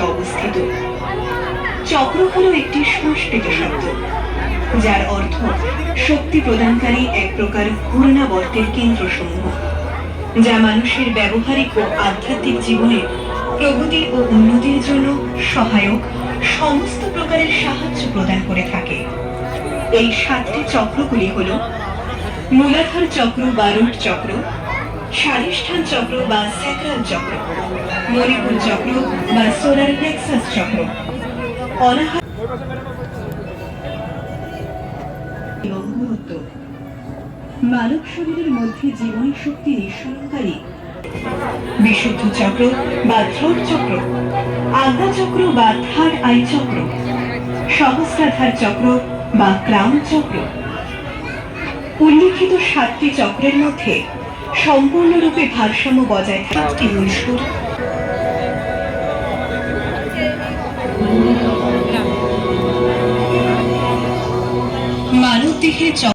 অবস্থিত। চক্র হলো একটি সংস্কৃত শব্দ, যার অর্থ শক্তি প্রদানকারী এক প্রকার ঘূর্ণাবর্তের কেন্দ্রসমূহ, যা মানুষের ব্যবহারিক ও আধ্যাত্মিক জীবনে প্রগতি ও উন্নতির জন্য সহায়ক সমস্ত প্রকারের সাহায্য প্রদান করে থাকে। এই সাতটি চক্রগুলি হল মূলাধার চক্র বা রুট চক্র স্বাধিষ্ঠান চক্র বা স্যাক্রাল চক্র, মণিপুর চক্র বা সোলার প্লেক্সাস চক্র। এবং গুরুত্ব মানব শরীরের মধ্যে জীবন শক্তি নিঃসরণকারী। বিশুদ্ধ চক্র বা থ্রোট চক্র, আজ্ঞা চক্র বা থার্ড আই চক্র, সহস্রাধার চক্র বা ক্রাউন চক্র। উল্লিখিত সাতটি চক্রের মধ্যে সম্পূর্ণরূপে ভারসাম্য বজায় থাকতে মূলসুর মানব দেহের চক্র